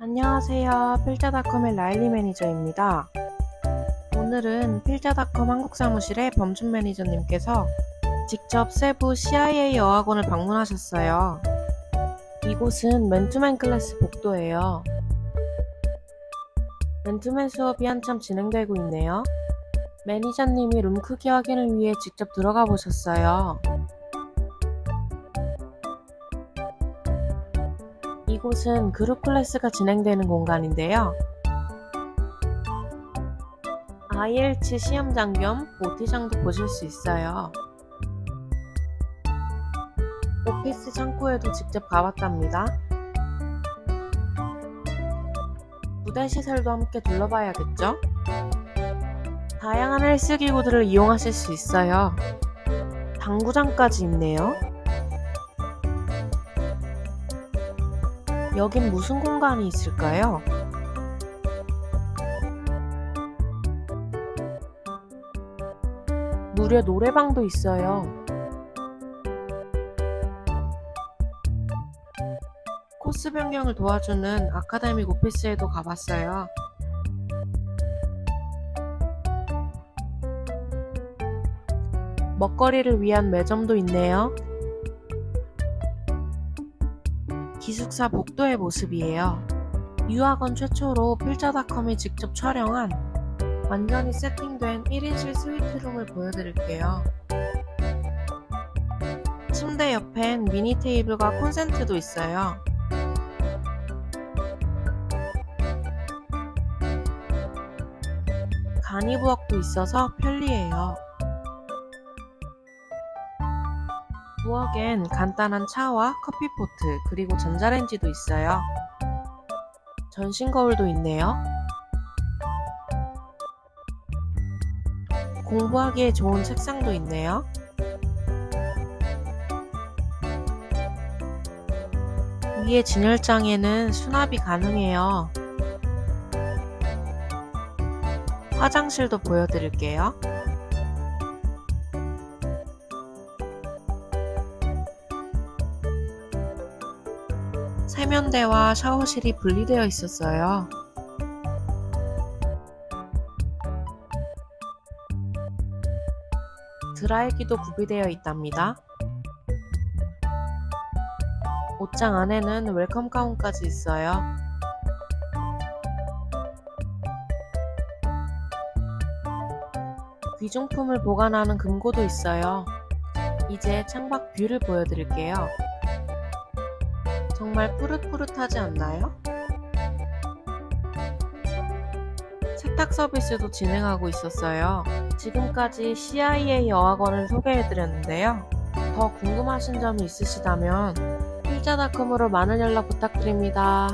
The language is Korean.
안녕하세요. 필자닷컴의 라일리 매니저입니다. 오늘은 필자닷컴 한국 사무실의 범준 매니저님께서 직접 세부 CIA 여학원을 방문하셨어요. 이곳은 맨투맨 클래스 복도예요. 맨투맨 수업이 한참 진행되고 있네요. 매니저님이 룸 크기 확인을 위해 직접 들어가 보셨어요. 이곳은 그룹 클래스가 진행되는 공간인데요. IELTS 시험장 겸 OT장도 보실 수 있어요. 오피스 창고에도 직접 가봤답니다. 무대 시설도 함께 둘러봐야겠죠? 다양한 헬스 기구들을 이용하실 수 있어요. 당구장까지 있네요. 여긴 무슨 공간이 있을까요? 무려 노래방도 있어요. 코스 변경을 도와주는 아카데믹 오피스에도 가봤어요. 먹거리를 위한 매점도 있네요. 기숙사 복도의 모습이에요. 유학원 최초로 필자닷컴이 직접 촬영한 완전히 세팅된 1인실 스위트룸을 보여드릴게요. 침대 옆엔 미니 테이블과 콘센트도 있어요. 간이 부엌도 있어서 편리해요. 부엌엔 간단한 차와 커피포트 그리고 전자레인지도 있어요. 전신 거울도 있네요. 공부하기에 좋은 책상도 있네요. 위에 진열장에는 수납이 가능해요. 화장실도 보여드릴게요. 세면대와 샤워실이 분리되어 있었어요. 드라이기도 구비되어 있답니다. 옷장 안에는 웰컴 가운까지 있어요. 귀중품을 보관하는 금고도 있어요. 이제 창밖 뷰를 보여드릴게요. 정말 푸릇푸릇하지 않나요? 세탁 서비스도 진행하고 있었어요. 지금까지 CIA 여학원을 소개해드렸는데요. 더 궁금하신 점이 있으시다면 필자닷컴으로 많은 연락 부탁드립니다.